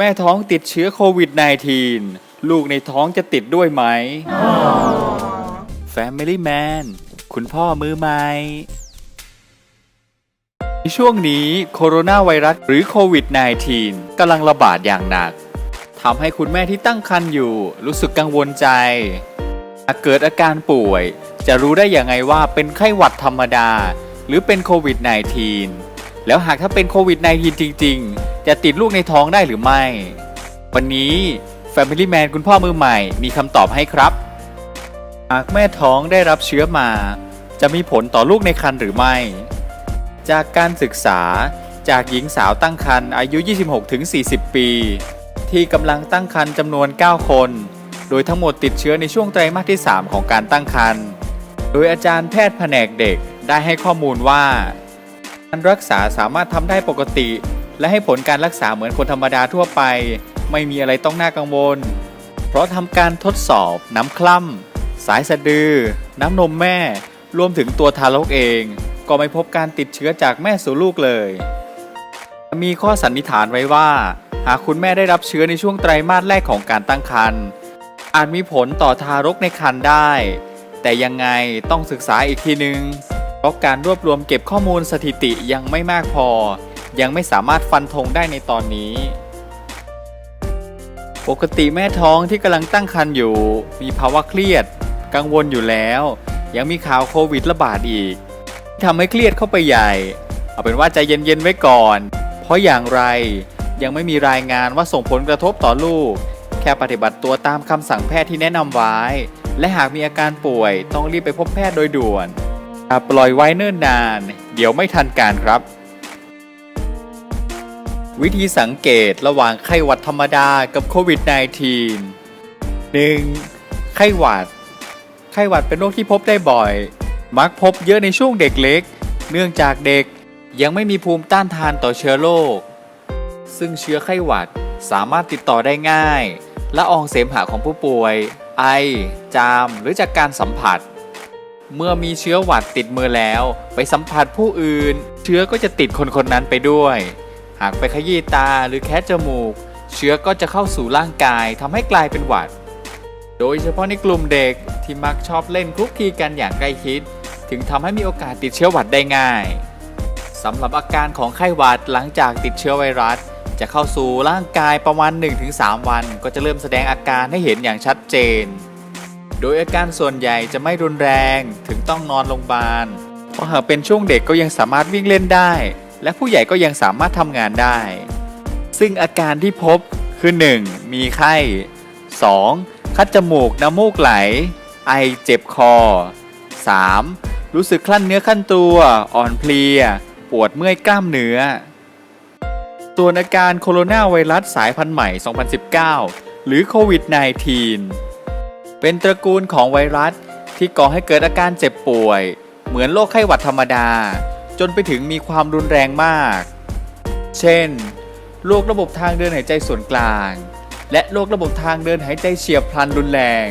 แม่ท้องติดเชื้อโควิด -19 ลูกในท้องจะติดด้วยไหม Family Man คุณพ่อมือใหม่ในช่วงนี้โคโรนาไวรัสหรือโควิด -19 กำลังระบาดอย่างหนักทำให้คุณแม่ที่ตั้งครรภ์อยู่ รู้สึกกังวลใจ หากเกิดอาการป่วย จะรู้ได้อย่างไงว่าเป็นไข้หวัดธรรมดา หรือเป็นโควิด -19 แล้วหากถ้าเป็นโควิด -19 จริง ๆ จะติดลูกในท้องได้หรือไม่ วันนี้ Family Man คุณพ่อมือใหม่มีคำตอบให้ครับ หากแม่ท้องได้รับเชื้อมา จะมีผลต่อลูกในครรภ์หรือไม่ จากการศึกษาจากหญิงสาวตั้งครรภ์อายุ 26-40 ปี ที่กำลังตั้งครรภ์จำนวน 9 คน โดยทั้งหมดติดเชื้อในช่วงไตรมาสที่ 3 ของการตั้งครรภ์ โดยอาจารย์แพทย์แผนกเด็กได้ให้ข้อมูลว่า การรักษาสามารถทำได้ปกติ และให้ผลการรักษาเหมือนคนธรรมดาทั่วไป ไม่มีอะไรต้องน่ากังวล เพราะทำการทดสอบน้ำคล่ำสายสะดือ น้ำนมแม่ รวมถึงตัวทารกเอง ก็ไม่พบการติดเชื้อจากแม่สู่ลูกเลย มีข้อสันนิษฐานไว้ว่า หากคุณแม่ได้รับเชื้อในช่วงไตรมาสแรกของการตั้งครรภ์อาจมีผลต่อทารกในครรภ์ได้ แต่ยังไงต้องศึกษาอีกทีนึง เพราะการรวบรวมเก็บข้อมูลสถิติยังไม่มากพอ ยังไม่สามารถฟันธงได้ในตอนนี้ ปกติแม่ท้องที่กำลังตั้งครรภ์อยู่ มีภาวะเครียด กังวลอยู่แล้ว ยังมีข่าวโควิดระบาดอีกทำให้เครียดเข้าไปใหญ่ เอาเป็นว่าใจเย็นๆไว้ก่อน เพราะอย่างไรยังไม่มีรายงานว่าส่งผลกระทบต่อลูก แค่ปฏิบัติตัวตามคำสั่งแพทย์ที่แนะนำไว้ และหากมีอาการป่วยต้องรีบไปพบแพทย์โดยด่วนปล่อยไว้เนิ่นนาน เดี๋ยวไม่ทันการครับ วิธีสังเกตระหว่างไข้หวัดธรรมดากับโควิด -19 1. ไข้หวัด ไข้หวัดเป็นโรคที่พบได้บ่อย มักพบเยอะในช่วงเด็กเล็ก เนื่องจากเด็กยังไม่มีภูมิต้านทานต่อเชื้อโรค ซึ่งเชื้อไข้หวัดสามารถติดต่อได้ง่ายและอองเสมหะของผู้ป่วย ไอ จาม หรือจากการสัมผัส เมื่อมีเชื้อหวัดติดมือแล้ว ไปสัมผัสผู้อื่น เชื้อก็จะติดคนคนนั้นไปด้วย หากไปขยี้ตาหรือแคะจมูก เชื้อก็จะเข้าสู่ร่างกายทำให้กลายเป็นหวัด โดยเฉพาะในกลุ่มเด็กที่มักชอบเล่นคลุกคลีกันอย่างใกล้ชิด ถึงทำให้มีโอกาสติดเชื้อหวัดได้ง่ายสำหรับอาการของไข้หวัดหลังจากติดเชื้อไวรัส จะเข้าสู่ร่างกายประมาณ 1-3 วัน ก็จะเริ่มแสดงอาการให้เห็นอย่างชัดเจน โดยอาการส่วนใหญ่จะไม่รุนแรงถึงต้องนอนโรงพยาบาล เพราะหากเป็นช่วงเด็กก็ยังสามารถวิ่งเล่นได้ และผู้ใหญ่ก็ยังสามารถทำงานได้ ซึ่งอาการที่พบคือ 1. มีไข้ 2. คัดจมูกน้ำมูกไหล ไอเจ็บคอ 3. รู้สึกคลั่นเนื้อคลั่นตัว อ่อนเพลีย ปวดเมื่อยกล้ามเนื้อ ส่วนอาการโคโรนาไวรัสสายพันธุ์ใหม่ 2019 หรือโควิด -19 เป็นตระกูลของไวรัสที่ก่อให้เกิดอาการเจ็บป่วย เหมือนโรคไข้หวัดธรรมดา จนไปถึงมีความรุนแรงมาก เช่น โรคระบบทางเดินหายใจส่วนกลาง และโรคระบบทางเดินหายใจเฉียบพลันรุนแรง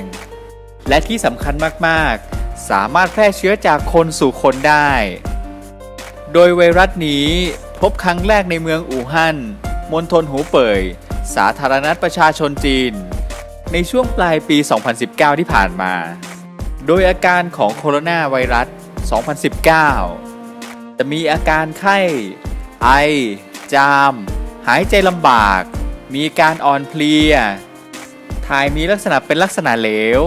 และที่สำคัญมากๆ สามารถแพร่เชื้อจากคนสู่คนได้ โดยไวรัสนี้พบครั้งแรกในเมืองอู่ฮั่น มณฑลหูเป่ย สาธารณรัฐประชาชนจีน ในช่วงปลายปี 2019 ที่ผ่านมา โดยอาการของโคโรนาไวรัส 2019 จะมีอาการไข้ ไอ จาม หายใจลำบาก มีการอ่อนเพลีย ถ่ายมีลักษณะเป็นลักษณะเหลว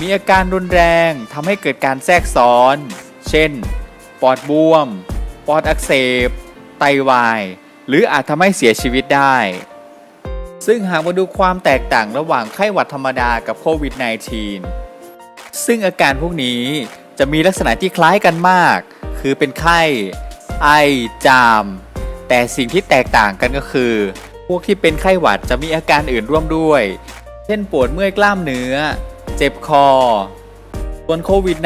มีอาการรุนแรงทำให้เกิดการแทรกซ้อน เช่น ปอดบวม ปอดอักเสบ ไตวาย หรืออาจทำให้เสียชีวิตได้ ซึ่งหากมาดูความแตกต่างระหว่างไข้หวัดธรรมดากับโควิด -19 ซึ่งอาการพวกนี้จะมีลักษณะที่คล้ายกันมาก คือเป็นไข้ไอจาม แต่สิ่งที่แตกต่างกันก็คือ พวกที่เป็นไข้หวัดจะมีอาการอื่นร่วมด้วย เช่นปวดเมื่อยกล้ามเนื้อ เจ็บคอ ส่วนโควิด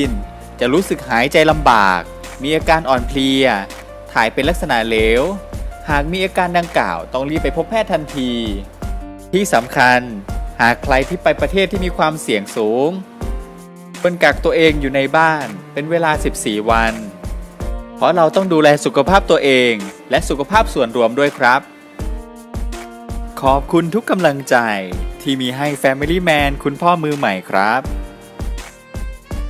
-19 จะรู้สึกหายใจลำบาก มีอาการอ่อนเพลีย ถ่ายเป็นลักษณะเหลว หากมีอาการดังกล่าวต้องรีบไปพบแพทย์ทันที ที่สำคัญ หากใครที่ไปประเทศที่มีความเสี่ยงสูง ควรกักตัวเองอยู่ในบ้านเป็นเวลา 14 วัน เพราะเราต้องดูแลสุขภาพตัวเองและสุขภาพส่วนรวมด้วยครับขขอบคุณทุกกำลังใจที่มีให้ Family Man คุณพ่อมือใหม่ครับ